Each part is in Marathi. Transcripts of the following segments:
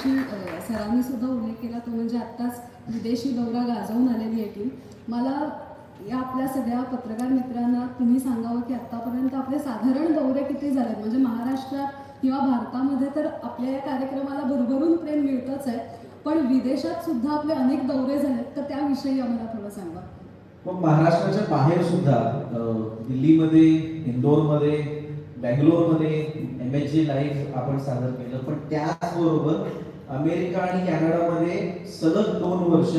सरांनी सुद्धा उल्लेख केला तो म्हणजे आत्ताच विदेशी दौरा गाजवून आलेली आहे टीम. मला या आपल्या सगळ्या पत्रकार मित्रांना तुम्ही सांगावं की आत्तापर्यंत आपले साधारण दौरे किती झालेत? म्हणजे महाराष्ट्रात किंवा भारतामध्ये तर आपल्या या कार्यक्रमाला भरभरून प्रेम मिळतच आहे. पण विदेशात सुद्धा आपले अनेक दौरे झालेत तर त्याविषयी आम्हाला थोडं सांगा. महाराष्ट्राच्या बाहेर सुद्धा दिल्लीमध्ये इंदोरमध्ये बँगलोरमध्ये एम एच जी लाईव्ह आपण सादर केलं. पण त्याचबरोबर अमेरिका आणि कॅनडामध्ये सलग दोन वर्ष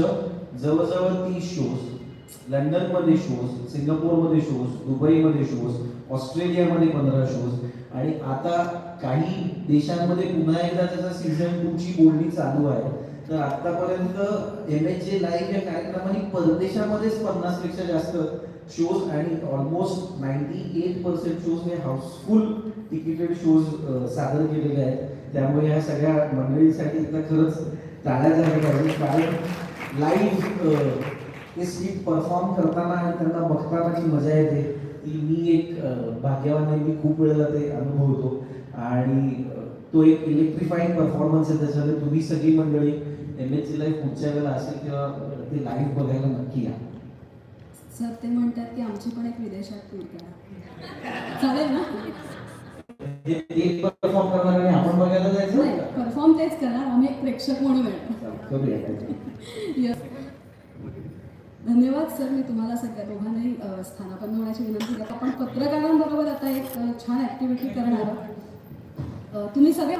जवळजवळ तीस शोज लंडनमध्ये शोज सिंगापूरमध्ये शोज दुबईमध्ये शोज ऑस्ट्रेलियामध्ये पंधरा शोज आणि आता काही देशांमध्ये पुन्हा एकदा त्याचा सीझन टूची बोलणी चालू आहे. तर आतापर्यंत एम एच जे लाईव्ह या कार्यक्रमाने परदेशामध्येच पन्नासपेक्षा जास्त शोज आणि almost ninety eight percent shows हे हाऊसफुल तिकिटेड शोज सादर केलेले आहेत. त्यामुळे ह्या सगळ्या मंडळींसाठी एकदा खरंच टाळ्या झाल्या पाहिजे कारण लाईव्ह ते स्वीट परफॉर्म करताना आणि त्यांना बघताना जी मजा येते ती मी एक भाग्यवान आहे मी खूप वेळेला ते अनुभवतो. आणि तो एक इलेक्ट्रिफाईंग परफॉर्मन्स आहे त्याच्यामध्ये. तुम्ही सगळी मंडळी एम एच लाईव्ह पुढच्या वेळेला असेल तेव्हा ते लाईव्ह बघायला नक्की या. सर ते म्हणतात की आमची पण एक विदेशात टूर करा. चालेल ना? ते ते परफॉर्म करणार आणि आपण बघायला नाही जायचं परफॉर्म तेच करणार. आम्ही एक प्रेक्षक म्हणून येणार. धन्यवाद सर. मी तुम्हाला सगळ्या दोघांनाही स्थानापन्न होण्याची विनंती करतो. आपण पत्रकारांबरोबर आता एक छान ऍक्टिव्हिटी करणार तुम्ही सगळे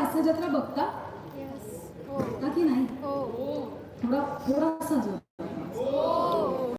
हास्य जत्रा बघता Yes. हो बघता की नाही हो थोडा थोडासा जोर